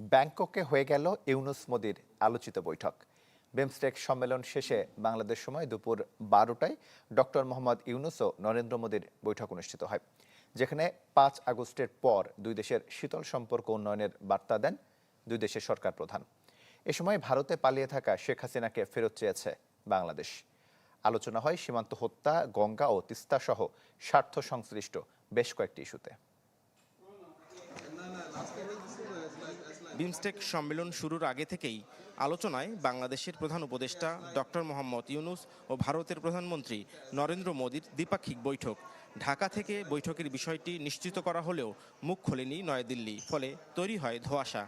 ব্যাংককে হয়ে গেল ইউনুস মোদির আলোচিত বৈঠক। বিমস্টেক সম্মেলন শেষে বাংলাদেশ সময় দুপুর বারোটায় ডক্টর মোহাম্মদ ইউনুস ও নরেন্দ্র মোদীর বৈঠক অনুষ্ঠিত হয়, যেখানে পাঁচ আগস্টের পর দুই দেশের শীতল সম্পর্ক উন্নয়নের বার্তা দেন দুই দেশের সরকার প্রধান। এ সময় ভারতে পালিয়ে থাকা শেখ হাসিনাকে ফেরত চেয়েছে বাংলাদেশ। আলোচনা হয় সীমান্ত হত্যা, গঙ্গা ও তিস্তা সহ স্বার্থ সংশ্লিষ্ট বেশ কয়েকটি ইস্যুতে। বিমস্টেক সম্মেলন শুরুর আগে থেকেই আলোচনায় বাংলাদেশের প্রধান উপদেষ্টা ডক্টর মোহাম্মদ ইউনুস ও ভারতের প্রধানমন্ত্রী নরেন্দ্র মোদীর দ্বিপাক্ষিক বৈঠক। ঢাকা থেকে বৈঠকের বিষয়টি নিশ্চিত করা হলেও মুখ খোলেনি নয়াদিল্লি, ফলে তৈরি হয় ধোঁয়াশা।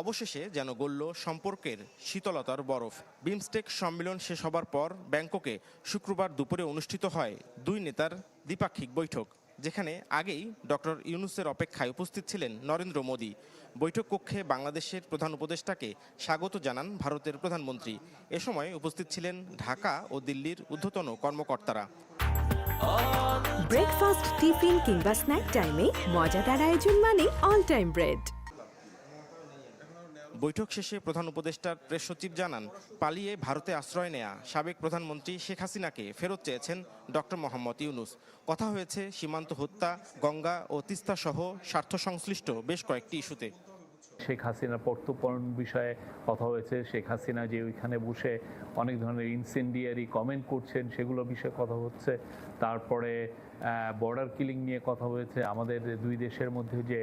অবশেষে যেন গড়ল সম্পর্কের শীতলতার বরফ। বিমস্টেক সম্মেলন শেষ হবার পর ব্যাংককে শুক্রবার দুপুরে অনুষ্ঠিত হয় দুই নেতার দ্বিপাক্ষিক বৈঠক। যেখানে আগেই ডক্টর ইউনুসের অপেক্ষায় উপস্থিত ছিলেন নরেন্দ্র মোদী। বৈঠক কক্ষে বাংলাদেশের প্রধান উপদেষ্টাকে স্বাগত জানান ভারতের প্রধানমন্ত্রী। এ সময় উপস্থিত ছিলেন ঢাকা ও দিল্লির ঊর্ধ্বতন কর্মকর্তারা। ব্রেকফাস্ট টিফিন কিংবা স্ন্যাক টাইমে মজাদার আয়োজন মানে অল টাইম ব্রেড বৈঠক শেষে প্রধান উপদেষ্টার প্রেস সচিব জানান, পালিয়ে ভারতে আশ্রয় নেয়া সাবেক প্রধানমন্ত্রী শেখ হাসিনাকে ফেরত চেয়েছেন ডক্টর মোহাম্মদ ইউনুস। কথা হয়েছে, সীমান্ত হত্যা, গঙ্গা ও তিস্তা সহ স্বার্থ সংশ্লিষ্ট বেশ কয়েকটি ইস্যুতে। শেখ হাসিনার প্রত্যর্পণ বিষয়ে কথা হয়েছে। শেখ হাসিনা যে ওইখানে বসে অনেক ধরনের ইনসেন্ডিয়ারি কমেন্ট করছেন, সেগুলো বিষয়ে কথা হচ্ছে। তারপরে বর্ডার কিলিং নিয়ে কথা হয়েছে। আমাদের দুই দেশের মধ্যে যে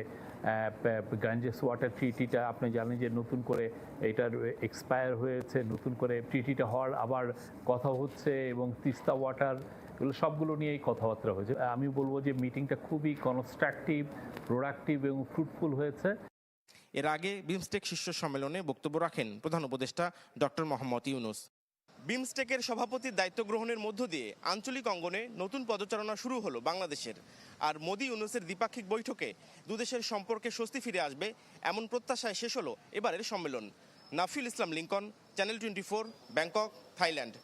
গাঞ্জেস ওয়াটার ট্রিটিটা আপনি জানেন যে নতুন করে এটার এক্সপায়ার হয়েছে, নতুন করে ট্রিটিটা হওয়ার আবার কথা হচ্ছে এবং তিস্তা ওয়াটার এগুলো সবগুলো নিয়েই কথাবার্তা হয়েছে। আমি বলব যে মিটিংটা খুবই কনস্ট্রাকটিভ প্রোডাক্টিভ এবং ফ্রুটফুল হয়েছে। এর আগে বিমস্টেক শীর্ষ সম্মেলনে বক্তব্য রাখেন প্রধান উপদেষ্টা ডক্টর মোহাম্মদ ইউনুস। বিমস্টেকের সভাপতির দায়িত্ব গ্রহণের মধ্য দিয়ে আঞ্চলিক অঙ্গনে নতুন পদচারণা শুরু হলো বাংলাদেশের। আর মোদি ইউনুসের দ্বিপাক্ষিক বৈঠকে দুদেশের সম্পর্কে স্বস্তি ফিরে আসবে এমন প্রত্যাশায় শেষ হলো এবারের সম্মেলন। Nafil Islam Lincoln channel twenty four, Bangkok, Thailand.